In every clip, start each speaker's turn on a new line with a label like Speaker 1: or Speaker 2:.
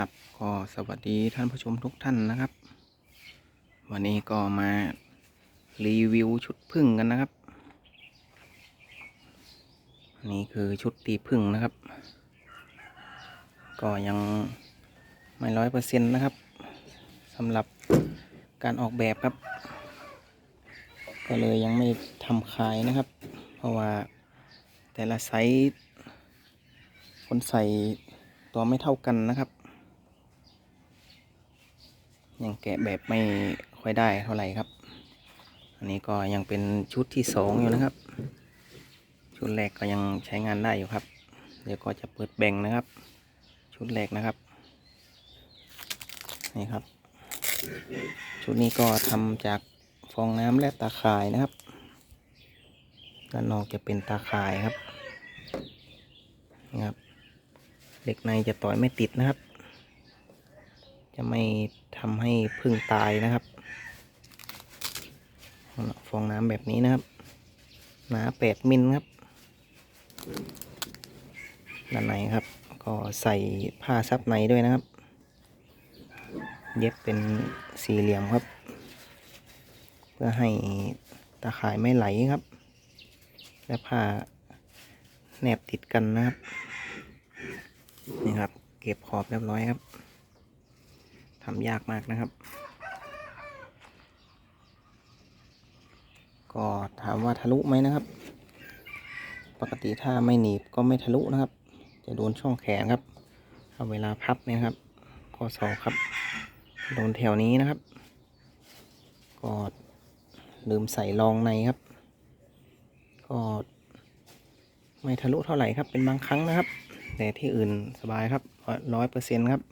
Speaker 1: ครับก็สวัสดีท่านผู้ชมทุกท่านนะครับ วันนี้ก็มารีวิวชุดพึ่งกันนะครับนนี้คือชุดตีพึ่งนะครับ ก็ยังไม่ร้อยเปอร์เซ็นต์นะครับสำหรับการออกแบบครับ ก็เลยยังไม่ทำขายนะครับ เพราะว่าแต่ละไซส์คนใส่ตัวไม่เท่ากันนะครับ ยังแกะแบบไม่ค่อยได้เท่าไหร่ครับ อันนี้ก็ยังเป็นชุดที่สองอยู่นะครับ ชุดแรกก็ยังใช้งานได้อยู่ครับ เดี๋ยวก็จะเปิดแบ่งนะครับ ชุดแรกนะครับ นี่ครับ ชุดนี้ก็ทำจากฟองน้ำและตาข่ายนะครับ ด้านนอกจะเป็นตาข่ายครับนะครับเหล็กในจะต่อยไม่ติดนะครับ จะไม่ทำให้พึ่งตายนะครับฟองน้ำแบบนี้นะครับ หนาแปดมิลครับ ด้านในครับ ก็ใส่ผ้าซับในด้วยนะครับ เย็บเป็นสี่เหลี่ยมครับ เพื่อให้ตาข่ายไม่ไหลครับ และผ้าแนบติดกันนะครับ นี่ครับ เก็บขอบเรียบร้อยครับ ทำยากมากนะครับ ก็ถามว่าทะลุไหมนะครับ ปกติถ้าไม่หนีบก็ไม่ทะลุนะครับ จะโดนช่องแขนครับเอาเวลาพับนี่ยครับข้อศอกครับ โดนแถวนี้นะครับ ก็ลืมใส่รองในครับ ก็ไม่ทะลุเท่าไหร่ครับเป็นบางครั้งนะครับ แต่ที่อื่นสบายครับร้อยเปอร์เซ็นต์ครับ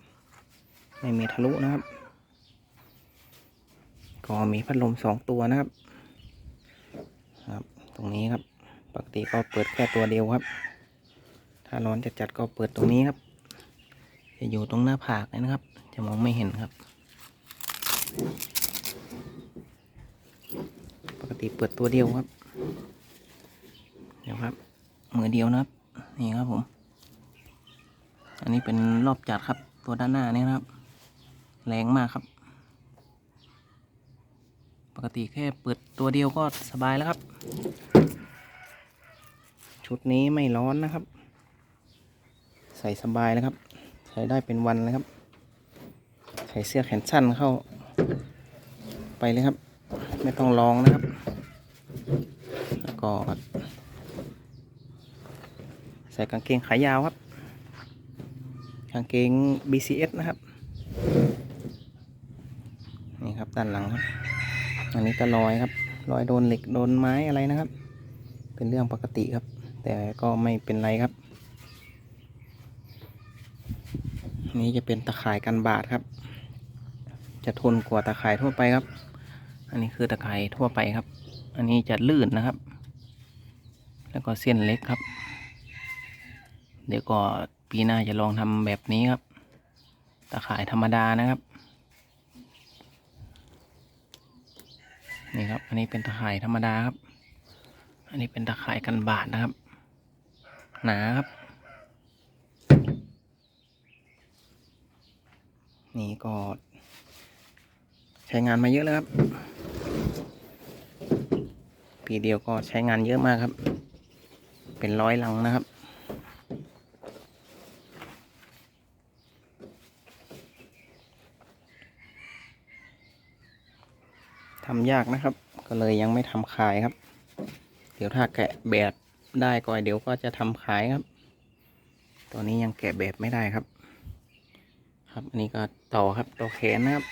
Speaker 1: ไม่มีทะลุนะครับ ก็มีพัดลมสองตัวนะครับ ครับ ตรงนี้ครับ ปกติก็เปิดแค่ตัวเดียวครับ ถ้าร้อนจะจัดก็เปิดตรงนี้ครับ จะอยู่ตรงหน้าผากนะครับ จะมองไม่เห็นครับ ปกติเปิดตัวเดียวครับ เดี๋ยวครับมือเดียวนะครับ นี่ครับผม อันนี้เป็นรอบจัดครับ ตัวด้านหน้านี่นะครับ แรงมากครับ ปกติแค่เปิดตัวเดียวก็สบายแล้วครับ ชุดนี้ไม่ร้อนนะครับ ใส่สบายนะครับ ใช้ได้เป็นวันเลยครับ ใส่เสื้อแขนสั้นเข้า ไปเลยครับ ไม่ต้องลองนะครับ แล้วก็ใส่กางเกงขายาวครับ กางเกง BCS นะครับ นี่ครับด้านหลังครับ อันนี้ก็รอยครับ รอยโดนเหล็กโดนไม้อะไรนะครับ เป็นเรื่องปกติครับ แต่ก็ไม่เป็นไรครับ นี่จะเป็นตะข่ายกันบาดครับ จะทนกว่าตะข่ายทั่วไปครับ อันนี้คือตะข่ายทั่วไปครับ อันนี้จะลื่นนะครับ แล้วก็เส้นเล็กครับ เดี๋ยวก็ปีหน้าจะลองทำแบบนี้ครับ ตะข่ายธรรมดานะครับ นี่ครับ อันนี้เป็นตะข่ายธรรมดาครับ อันนี้เป็นตะข่ายกันบาดนะครับ หนาครับ นี่ก็ ใช้งานมาเยอะแล้วครับ ปีเดียวก็ใช้งานเยอะมากครับ เป็นร้อยลังนะครับ ทำยากนะครับ ก็เลยยังไม่ทำขายครับ เดี๋ยวถ้าแกะแบบได้ก็เดี๋ยวก็จะทำขายครับ ตัวนี้ยังแกะแบบไม่ได้ครับ ครับอันนี้ก็ต่อครับต่อแขนนะครับ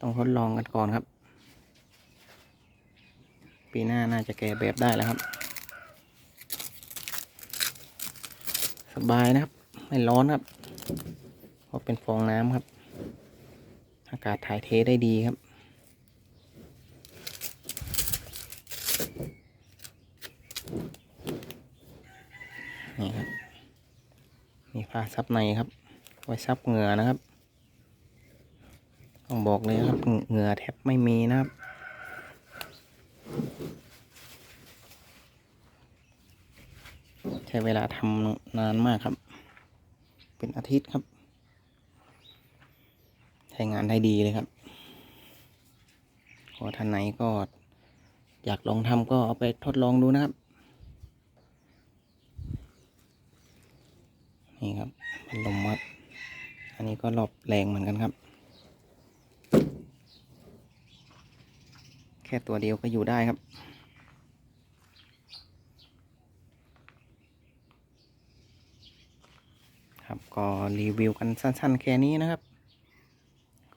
Speaker 1: ต้องทดลองกันก่อนครับ ปีหน้าน่าจะแกะแบบได้แล้วครับ สบายนะครับ ไม่ร้อนครับเพราะเป็นฟองน้ำครับ อากาศถ่ายเทได้ดีครับ นี่ครับมีผ้าซับในครับ ไว้ซับเหงื่อนะครับ ต้องบอกเลยครับเหงื่อแทบไม่มีนะครับใช้เวลาทำนานมากครับ เป็นอาทิตย์ครับ ใช้งานได้ดีเลยครับขอท่านไหนก็อยากลองทำก็เอาไปทดลองดูนะครับ นี่ครับพัดลมวัด อันนี้ก็รอบแรงเหมือนกันครับ แค่ตัวเดียวก็อยู่ได้ครับครับก็รีวิวกันสั้นๆแค่นี้นะครับ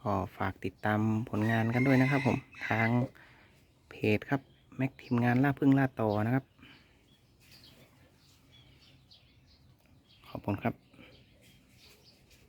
Speaker 1: ก็ฝากติดตามผลงานกันด้วยนะครับผมทางเพจครับ แม็กทีมงานล่าพึ่งล่าต่อนะครับ ขอบคุณครับ